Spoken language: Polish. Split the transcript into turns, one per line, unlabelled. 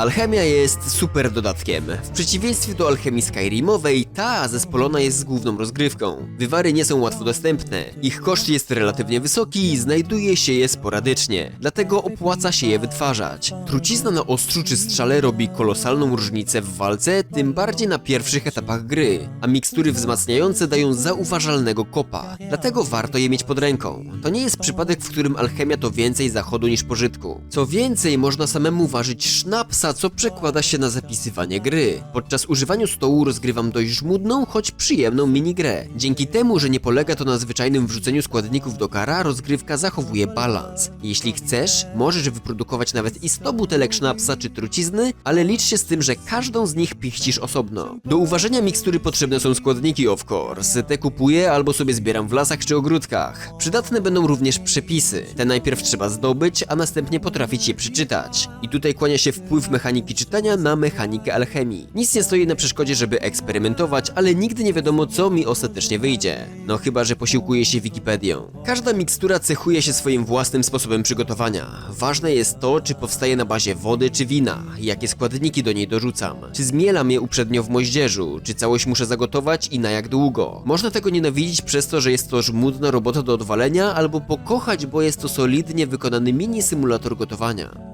Alchemia jest super dodatkiem. W przeciwieństwie do alchemii Skyrimowej, ta zespolona jest z główną rozgrywką. Wywary nie są łatwo dostępne, ich koszt jest relatywnie wysoki i znajduje się je sporadycznie, dlatego opłaca się je wytwarzać. Trucizna na ostrzu czy strzale robi kolosalną różnicę w walce, tym bardziej na pierwszych etapach gry, a mikstury wzmacniające dają zauważalnego kopa, dlatego warto je mieć pod ręką. To nie jest przypadek, w którym alchemia to więcej zachodu niż pożytku. Co więcej, można samemu ważyć sznapsa, co przekłada się na zapisywanie gry. Podczas używania stołu rozgrywam dość żmudną, choć przyjemną minigrę. Dzięki temu, że nie polega to na zwyczajnym wrzuceniu składników do kara, rozgrywka zachowuje balans. Jeśli chcesz, możesz wyprodukować nawet i 100 butelek sznapsa czy trucizny, ale licz się z tym, że każdą z nich pichcisz osobno. Do uważania mikstury potrzebne są składniki of course. Te kupuję albo sobie zbieram w lasach czy ogródkach. Przydatne będą również przepisy. Te najpierw trzeba zdobyć, a następnie potrafić je przeczytać. I tutaj kłania się wpływ mechaniki czytania na mechanikę alchemii. Nic nie stoi na przeszkodzie, żeby eksperymentować, ale nigdy nie wiadomo, co mi ostatecznie wyjdzie. No chyba, że posiłkuje się Wikipedią. Każda mikstura cechuje się swoim własnym sposobem przygotowania. Ważne jest to, czy powstaje na bazie wody czy wina, jakie składniki do niej dorzucam, czy zmielam je uprzednio w moździerzu, czy całość muszę zagotować i na jak długo. Można tego nienawidzić przez to, że jest to żmudna robota do odwalenia, albo pokochać, bo jest to solidnie wykonany mini symulator gotowania.